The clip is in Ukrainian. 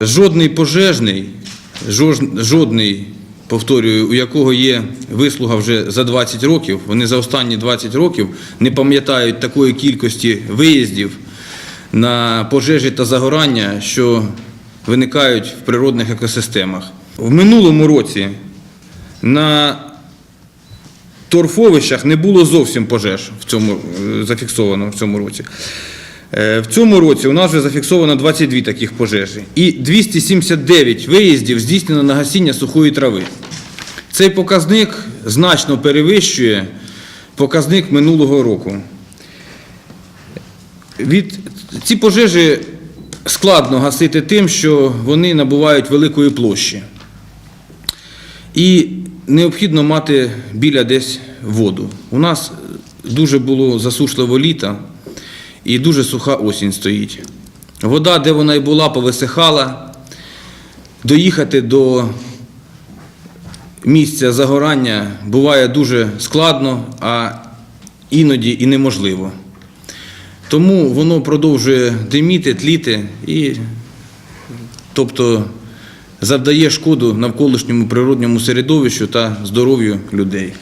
Жодний пожежний, жодний, повторюю, у якого є вислуга вже за 20 років, вони за останні 20 років не пам'ятають такої кількості виїздів на пожежі та загорання, що виникають в природних екосистемах. В минулому році на торфовищах не було зовсім пожеж в цьому е, зафіксовано в цьому році. Е, В цьому році у нас вже зафіксовано 22 таких пожежі і 279 виїздів здійснено на гасіння сухої трави. Цей показник значно перевищує показник минулого року. Від ці пожежі складно гасити тим, що вони набувають великої площі. І необхідно мати біля десь воду. У нас дуже було засушливо літо і дуже суха осінь стоїть. Вода, де вона і була, повисихала. Доїхати до місця загорання буває дуже складно, а іноді і неможливо. Тому воно продовжує диміти, тліти і тобто завдає шкоду навколишньому природньому середовищу та здоров'ю людей.